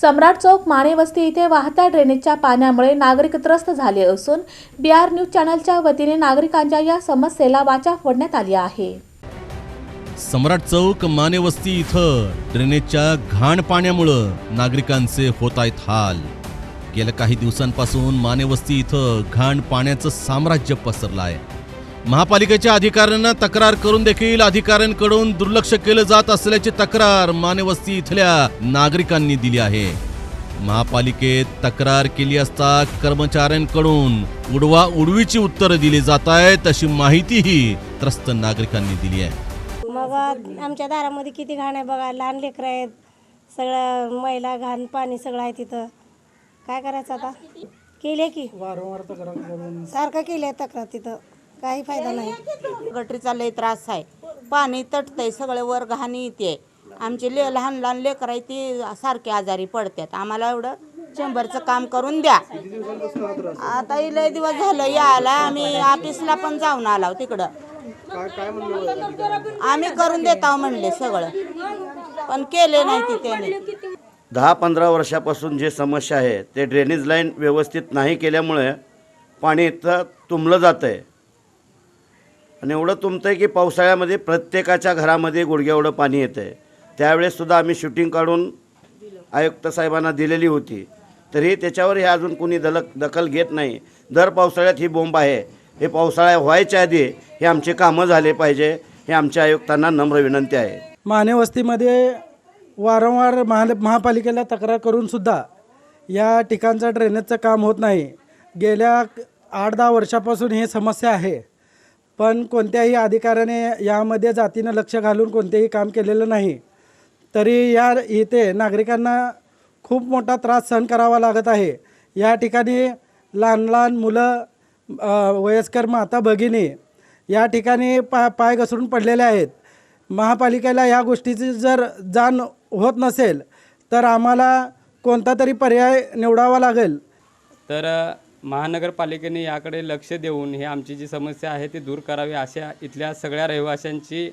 सम्राट चौक मानेवस्ती इथे वाहत्या ड्रेनेजच्या पाण्यामुळे नागरिक त्रस्त झाले असून बी आर न्यूज चॅनलच्या वतीने नागरिकांच्या या समस्येला वाचा फोडण्यात आली आहे. सम्राट चौक मानेवस्ती इथं ड्रेनेजच्या घाण पाण्यामुळं नागरिकांचे होत आहेत हाल. गेल्या काही दिवसांपासून मानेवस्ती इथं घाण पाण्याचं साम्राज्य पसरलं आहे. महापालिकेच्या अधिकाऱ्यांना तक्रार करून देखील अधिकाऱ्यांकडून दुर्लक्ष केलं जात असल्याची तक्रार मानेवस्ती इथल्या नागरिकांनी दिली आहे. महापालिकेत तक्रार केली असता कर्मचाऱ्यांकडून उडवा उडवीची उत्तरं दिली जात आहेत अशी माहितीही त्रस्त नागरिकांनी दिली आहे. मग आमच्या दारामध्ये किती घाण आहे बघा लहान लेकरं आहेत सगळं मैला घाण पाणी सगळं आहे तिथं. काय करायचं आता? केली की? वारंवार तक्रार करून. सारखं केली आहे तक्रार तिथं. काही फायदा नाही. गटरीचा लय त्रास आहे. पाणी तटतंय सगळे वर घाणी येते. आमचे ले लहान लहान लेकरं आहे ते सारखे आजारी पडतात. आम्हाला एवढं चेंबरचं काम करून द्या. आता लय दिवस झालं यायला आम्ही ऑफिसला पण जाऊन आलो तिकडं. आम्ही करून देत आहो म्हणले सगळं. पण केले नाही तिथे दहा पंधरा वर्षापासून जे समस्या आहे ते ड्रेनेज लाईन व्यवस्थित नाही केल्यामुळे पाणी इथं तुंबलं जातं आहे आणि एवढं तुमतं आहे की पावसाळ्यामध्ये प्रत्येकाच्या घरामध्ये गुडघ्यावढं पाणी येतं आहे त्यावेळेससुद्धा आम्ही शूटिंग काढून आयुक्त साहेबांना दिलेली होती. तरी त्याच्यावर हे अजून कोणी दलक दखल घेत नाही. दर पावसाळ्यात ही बोंब आहे. हे पावसाळ्या व्हायच्या आधी हे आमचे कामं झाले पाहिजे हे आमच्या आयुक्तांना नम्र विनंती आहे. माने वस्तीमध्ये वारंवार महा महापालिकेला तक्रार करूनसुद्धा या ठिकाणचं ड्रेनेजचं काम होत नाही. गेल्या आठ दहा वर्षापासून ही समस्या आहे. पण कोणत्याही अधिकाऱ्याने यामध्ये जातीनं लक्ष घालून कोणतेही काम केलेलं नाही. तरी या इथे नागरिकांना खूप मोठा त्रास सहन करावा लागत आहे. या ठिकाणी लहान लहान मुलं वयस्कर माता भगिनी या ठिकाणी पा पाय घसरून पडलेले आहेत. महापालिकेला या गोष्टीची जर जाण होत नसेल तर आम्हाला कोणता तरी पर्याय निवडावा लागेल. तर महानगरपालिकेने याकडे लक्ष देऊन हे आमची जी समस्या आहे ती दूर करावी अशा इथल्या सगळ्या रहिवाशांची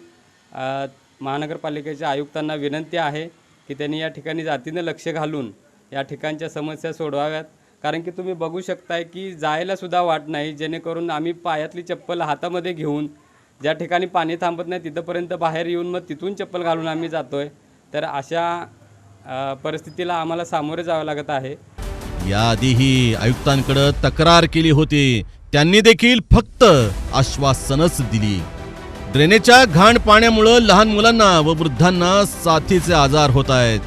महानगरपालिकेच्या आयुक्तांना विनंती आहे की त्यांनी या ठिकाणी जातीनं लक्ष घालून या ठिकाणच्या समस्या सोडवाव्यात. कारण की तुम्ही बघू शकताय की जायलासुद्धा वाट नाही. जेणेकरून आम्ही पायातली चप्पल हातामध्ये घेऊन ज्या ठिकाणी पाणी थांबत नाही तिथंपर्यंत बाहेर येऊन मग तिथून चप्पल घालून आम्ही जातो आहे तर अशा परिस्थितीला आम्हाला सामोरे जावं लागत आहे. याआधीही आयुक्तांकडे तक्रार केली होती. त्यांनी देखील फक्त आश्वासनच दिली. ड्रेनेजच्या घाण पाण्यामुळं लहान मुलांना व वृद्धांना साथीचे आजार होत आहेत.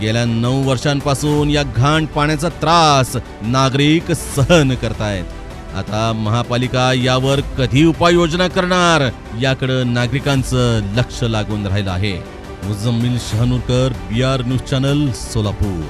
गेल्या नऊ वर्षांपासून या घाण पाण्याचा त्रास नागरिक सहन करतायत. आता महापालिका यावर कधी उपाययोजना करणार याकडं नागरिकांचं लक्ष लागून राहिलं आहे. Mujammil Shahanurkar B R news channel Solapur.